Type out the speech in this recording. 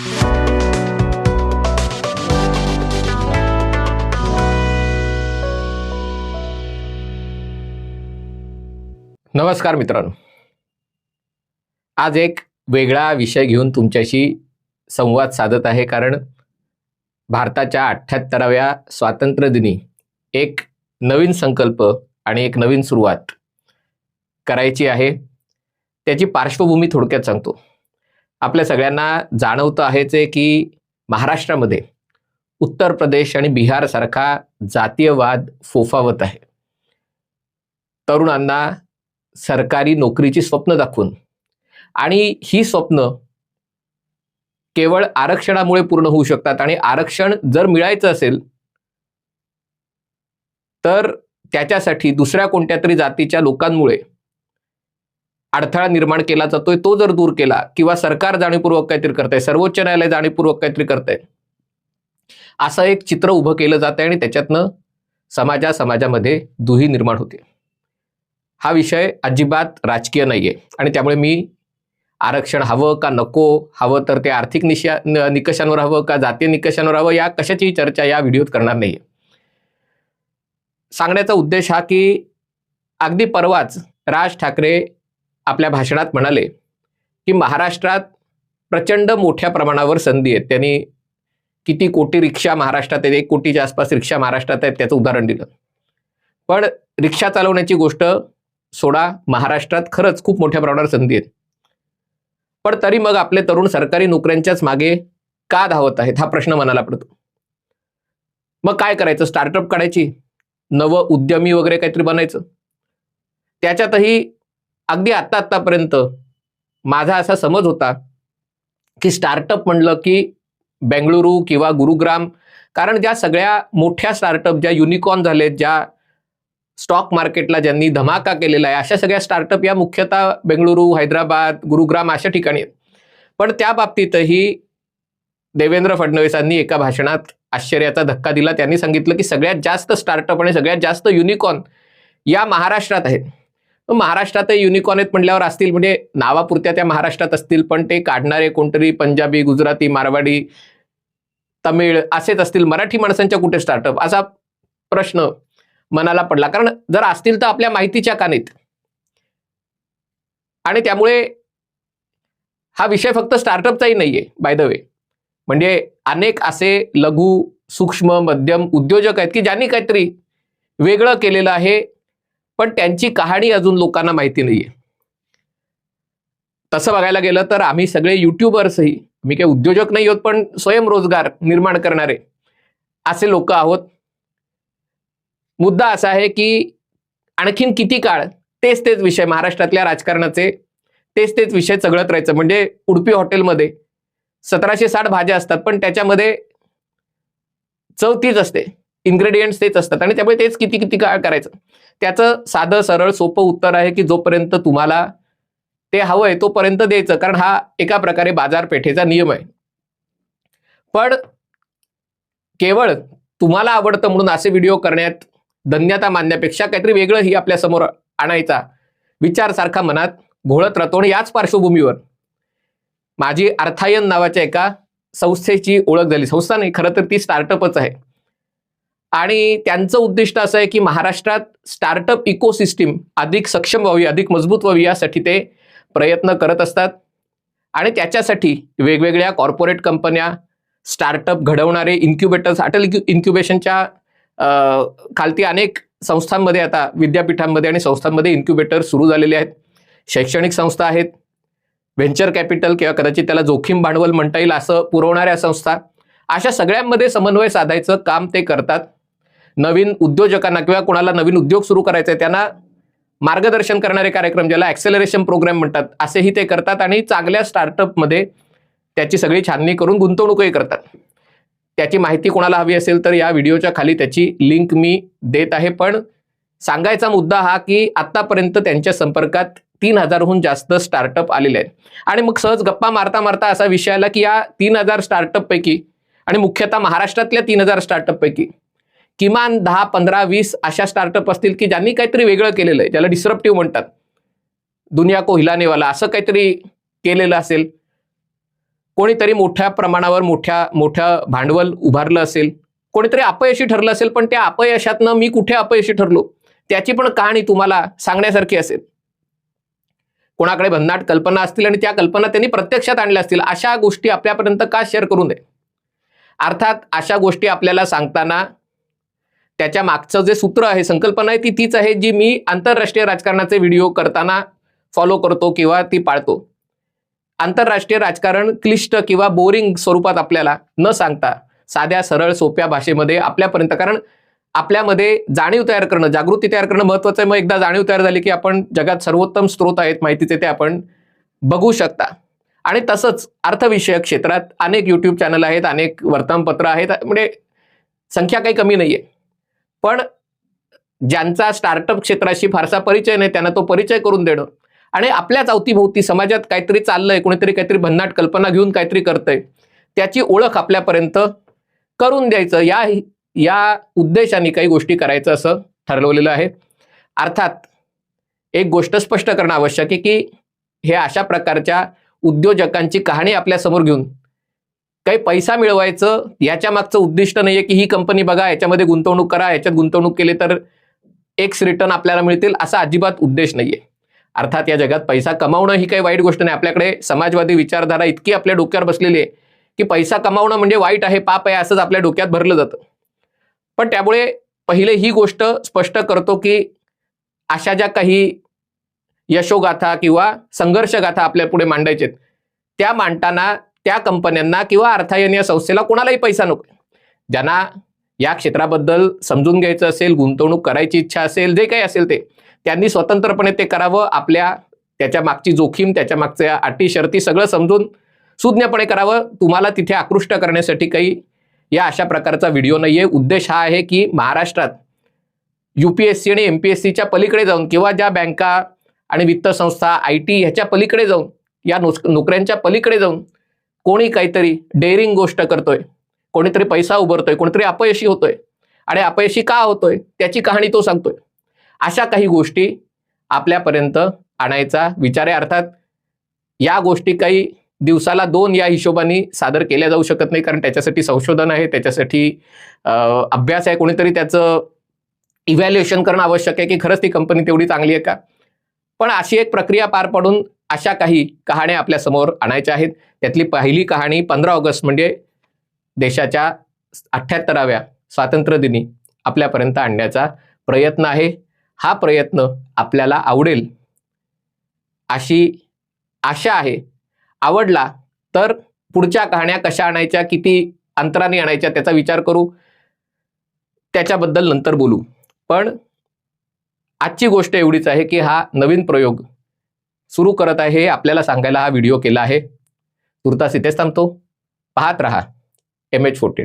नमस्कार मित्रांनो. आज एक वेगळा विषय घेऊन तुमच्याशी संवाद साधत आहे कारण भारताच्या अठ्ठ्याहत्तराव्या स्वातंत्र्यदिनी एक नवीन संकल्प आणि एक नवीन सुरुवात करायची आहे. त्याची पार्श्वभूमी थोडक्यात सांगतो. आपल्या सगळ्यांना जाणवतं आहेच आहे की महाराष्ट्रामध्ये उत्तर प्रदेश आणि बिहारसारखा जातीयवाद फोफावत आहे. तरुणांना सरकारी नोकरीची स्वप्न दाखवून आणि ही स्वप्न केवळ आरक्षणामुळे पूर्ण होऊ शकतात आणि आरक्षण जर मिळायचं असेल तर त्याच्यासाठी दुसऱ्या कोणत्या तरी जातीच्या लोकांमुळे अडथळा निर्माण केला जातोय तो जर दूर केला किंवा सरकार जाणीवपूर्वक काहीतरी करतंय सर्वोच्च न्यायालय जाणीवपूर्वक काहीतरी करतंय असं एक चित्र उभं केलं जातंय आणि त्याच्यातनं समाजा समाजामध्ये दुही निर्माण होते. हा विषय अजिबात राजकीय नाहीये आणि त्यामुळे मी आरक्षण हवं का नको हवं तर ते आर्थिक निशा निकषांवर हवं का जातीय निकषांवर हवं या कशाचीही चर्चा या व्हिडिओत करणार नाहीये. सांगण्याचा उद्देश हा की अगदी परवाच राज ठाकरे आपल्या भाषणात म्हणाले की महाराष्ट्रात प्रचंड मोठ्या प्रमाणावर संधी आहेत. त्यांनी किती कोटी रिक्षा महाराष्ट्रात आहेत एक कोटीच्या आसपास रिक्षा महाराष्ट्रात आहेत त्याचं उदाहरण दिलं. पण रिक्षा चालवण्याची गोष्ट सोडा महाराष्ट्रात खरंच खूप मोठ्या प्रमाणावर संधी आहेत. पण तरी मग आपले तरुण सरकारी नोकऱ्यांच्याच मागे का धावत आहेत हा प्रश्न मनाला पडतो. मग काय करायचं? स्टार्टअप काढायची? नवं उद्यमी वगैरे काहीतरी बनायचं? त्याच्यातही अगदी आत्ता आत्तापर्यंत माझा असा समज होता की स्टार्टअप म्हणलं की बेंगळुरू किंवा गुरुग्राम कारण ज्या सगळ्या मोठ्या स्टार्टअप ज्या युनिकॉर्न झालेत ज्या स्टॉक मार्केटला ज्यांनी धमाका केलेला आहे अशा सगळ्या स्टार्टअप या मुख्यतः बेंगळुरू हैदराबाद गुरुग्राम अशा ठिकाणी आहेत. पण त्या बाबतीतही देवेंद्र फडणवीसांनी एका भाषणात आश्चर्याचा धक्का दिला. त्यांनी सांगितलं की सगळ्यात जास्त स्टार्टअप आणि सगळ्यात जास्त युनिकॉर्न या महाराष्ट्रात आहेत. महाराष्ट्रातही युनिकॉर्न आहेत म्हटल्यावर असतील. म्हणजे नावापुरत्या त्या महाराष्ट्रात असतील पण ते काढणारे कोणतरी पंजाबी गुजराती मारवाडी तमिळ असेच असतील. मराठी माणसांच्या कुठे स्टार्टअप असा प्रश्न मनाला पडला. कारण जर असतील तर आपल्या माहितीच्या कानेत. आणि त्यामुळे हा विषय फक्त स्टार्टअपचाही नाहीये बाय द वे म्हणजे अनेक असे लघु सूक्ष्म मध्यम उद्योजक आहेत की ज्यांनी काहीतरी वेगळं केलेलं आहे. पण त्यांची कहाणी अजून लोकांना माहिती नाहीये. तसं बघायला गेलं तर आम्ही सगळे युट्यूबर्सही मी काही उद्योजक नाही आहोत पण स्वयंरोजगार निर्माण करणारे असे लोक आहोत. मुद्दा असा आहे की आणखीन किती काळ तेच तेच विषय महाराष्ट्रातल्या राजकारणाचे तेच तेच विषय चघळत राहायचं. म्हणजे उडपी हॉटेलमध्ये सतराशे साठ भाज्या असतात पण त्याच्यामध्ये चव तीच असते. इन्ग्रेडियंट्स तेच असतात आणि त्यामुळे तेच किती किती काळ करायचं. त्याचं साधं सरळ सोपं उत्तर आहे की जोपर्यंत तुम्हाला ते हवंय तोपर्यंत द्यायचं कारण हा एका प्रकारे बाजारपेठेचा नियम आहे. पण केवळ तुम्हाला आवडतं म्हणून असे व्हिडिओ करण्यात धन्यता मानण्यापेक्षा काहीतरी वेगळं ही आपल्यासमोर आणायचा विचार सारखा मनात घोळत राहतो आणि याच पार्श्वभूमीवर माझी अर्थायन नावाच्या एका संस्थेची ओळख झाली. संस्था नाही खरं तर ती स्टार्टअपच आहे. आणि त्यांचं उद्दिष्ट असं आहे की महाराष्ट्रात स्टार्टअप इकोसिस्टीम अधिक सक्षम व्हावी अधिक मजबूत व्हावी यासाठी ते प्रयत्न करत असतात. आणि त्याच्यासाठी वेगवेगळ्या कॉर्पोरेट कंपन्या स्टार्टअप घडवणारे इन्क्युबेटर्स अटल इन्क्युबेशनच्या खालती अनेक संस्थांमध्ये आता विद्यापीठांमध्ये आणि संस्थांमध्ये इन्क्युबेटर सुरू झालेले आहेत. शैक्षणिक संस्था आहेत. व्हेंचर कॅपिटल किंवा कदाचित त्याला जोखीम भांडवल म्हणता येईल असं पुरवणाऱ्या संस्था. अशा सगळ्यांमध्ये समन्वय साधायचं काम ते करतात. नवीन उद्योजकांना किंवा कोणाला नवीन उद्योग सुरू करायचा आहे त्यांना मार्गदर्शन करणारे कार्यक्रम ज्याला ॲक्सेलरेशन प्रोग्राम म्हणतात असेही ते करतात आणि चांगल्या स्टार्टअपमध्ये त्याची सगळी छाननी करून गुंतवणूकही करतात. त्याची माहिती कोणाला हवी असेल तर या व्हिडिओच्या खाली त्याची लिंक मी देत आहे. पण सांगायचा मुद्दा हा की आत्तापर्यंत त्यांच्या संपर्कात तीन हजारहून जास्त स्टार्टअप आलेले आहेत. आणि मग सहज गप्पा मारता मारता असा विषय आला की या तीन हजार स्टार्टअपपैकी आणि मुख्यतः महाराष्ट्रातल्या तीन हजार स्टार्टअपपैकी किमान दहा पंधरा वीस अशा स्टार्टअप असतील की ज्यांनी काहीतरी वेगळं केलेलं आहे ज्याला डिस्रप्टिव्ह म्हणतात. दुनिया को हिलानेवाला असं काहीतरी केलेलं असेल. कोणीतरी मोठ्या प्रमाणावर मोठ्या मोठं भांडवल उभारलं असेल. कोणीतरी अपयशी ठरलं असेल पण त्या अपयशातनं मी कुठे अपयशी ठरलो? त्याची पण कहाणी तुम्हाला सांगण्यासारखी असेल. कोणाकडे भन्नाट कल्पना असतील आणि त्या कल्पना त्यांनी प्रत्यक्षात आणल्या असतील अशा गोष्टी आपल्यापर्यंत का शेअर करू नये? अर्थात अशा गोष्टी आपल्याला सांगताना त्याच्या मागचं जे सूत्र आहे संकल्पना आहे ती तीच आहे जी मी आंतरराष्ट्रीय राजकारणाचे व्हिडिओ करताना फॉलो करतो किंवा ती पाळतो. आंतरराष्ट्रीय राजकारण क्लिष्ट किंवा बोरिंग स्वरूपात आपल्याला न सांगता साध्या सरळ सोप्या भाषेमध्ये आपल्यापर्यंत कारण आपल्यामध्ये जाणीव तयार करणं जागृती तयार करणं महत्वाचं आहे. मग एकदा जाणीव तयार झाली की आपण जगात सर्वोत्तम स्रोत आहेत माहितीचे ते आपण बघू शकता. आणि तसंच अर्थविषयक क्षेत्रात अनेक युट्यूब चॅनल आहेत अनेक वर्तमानपत्र आहेत. म्हणजे संख्या काही कमी नाही आहे पण ज्यांचा स्टार्टअप क्षेत्राशी फारसा परिचय नाही त्यांना तो परिचय करून देणं. आणि आपल्याच अवतीभोवती समाजात काहीतरी चाललंय कोणीतरी काहीतरी भन्नाट कल्पना घेऊन काहीतरी करतंय त्याची ओळख आपल्यापर्यंत करून द्यायचं. या या उद्देशाने काही गोष्टी करायचं असं ठरवलेलं आहे. अर्थात एक गोष्ट स्पष्ट करणं आवश्यक आहे की हे अशा प्रकारच्या उद्योजकांची कहाणी आपल्यासमोर घेऊन काही पैसा मिळवायचं याच्या मागचं उद्दिष्ट नाहीये की ही कंपनी बघा याच्यामध्ये गुंतवणूक करा याच्यात गुंतवणूक केली तर एक्स रिटर्न आपल्याला मिळतील असा अजिबात उद्देश नाहीये. अर्थात या जगात पैसा कमावणं ही काही वाईट गोष्ट नाही. आपल्याकडे समाजवादी विचारधारा इतकी आपल्या डोक्यावर बसलेली आहे की पैसा कमावणं म्हणजे वाईट आहे पाप आहे असंच आपल्या डोक्यात भरलं जातं. पण त्यामुळे पहिले ही गोष्ट स्पष्ट करतो की अशा ज्या काही यशोगाथा किंवा संघर्षगाथा आपल्या पुढे मांडायचे त्या मांडताना त्या कंपन्यांना किंवा अर्थायन या संस्थेला कोणालाही पैसा नको. ज्यांना या क्षेत्राबद्दल समजून घ्यायचं असेल गुंतवणूक करायची इच्छा असेल जे काही असेल ते त्यांनी स्वतंत्रपणे ते करावं आपल्या त्याच्या मागची जोखीम त्याच्या मागच्या अटी शर्ती सगळं समजून सुज्ञपणे करावं. तुम्हाला तिथे आकृष्ट करण्यासाठी काही या अशा प्रकारचा व्हिडिओ नाहीये. उद्देश हा आहे की महाराष्ट्रात युपीएससी आणि एमपीएससीच्या पलीकडे जाऊन किंवा ज्या बँका आणि वित्त संस्था आय टी ह्याच्या पलीकडे जाऊन या नोक नोकऱ्यांच्या पलीकडे जाऊन कोणी काहीतरी डेअरिंग गोष्ट करतोय कोणीतरी पैसा उभारतोय कोणीतरी अपयशी होतोय. आणि अपयशी का होतोय त्याची कहाणी तो सांगतोय. अशा काही गोष्टी आपल्यापर्यंत आणायचा विचार आहे. अर्थात या गोष्टी काही दिवसाला दोन या हिशोबाने सादर केल्या जाऊ शकत नाही कारण त्याच्यासाठी संशोधन आहे त्याच्यासाठी अभ्यास आहे. कोणीतरी त्याचं इव्हॅल्युएशन करणं आवश्यक आहे की खरंच ती कंपनी तेवढी चांगली आहे का? पण अशी एक प्रक्रिया पार पाडून अशा काही कहाण्या आपल्यासमोर आणायच्या आहेत. त्यातली पहिली कहाणी पंधरा ऑगस्ट म्हणजे देशाच्या अठ्ठ्याहत्तराव्या स्वातंत्र्य दिनी आपल्यापर्यंत आणण्याचा प्रयत्न आहे. हा प्रयत्न आपल्याला आवडेल. अशी आशा आहे. आवडला तर पुढच्या कहाण्या कशा आणायच्या किती अंतराने आणायच्या त्याचा विचार करू. त्याच्याबद्दल नंतर बोलू. पण आजची गोष्ट एवढीच आहे की हा नवीन प्रयोग सुरू करत आहे. हे आपल्याला सांगायला हा व्हिडिओ केला आहे. तुर्तास इथेच थांबतो. पाहत रहा. M H forty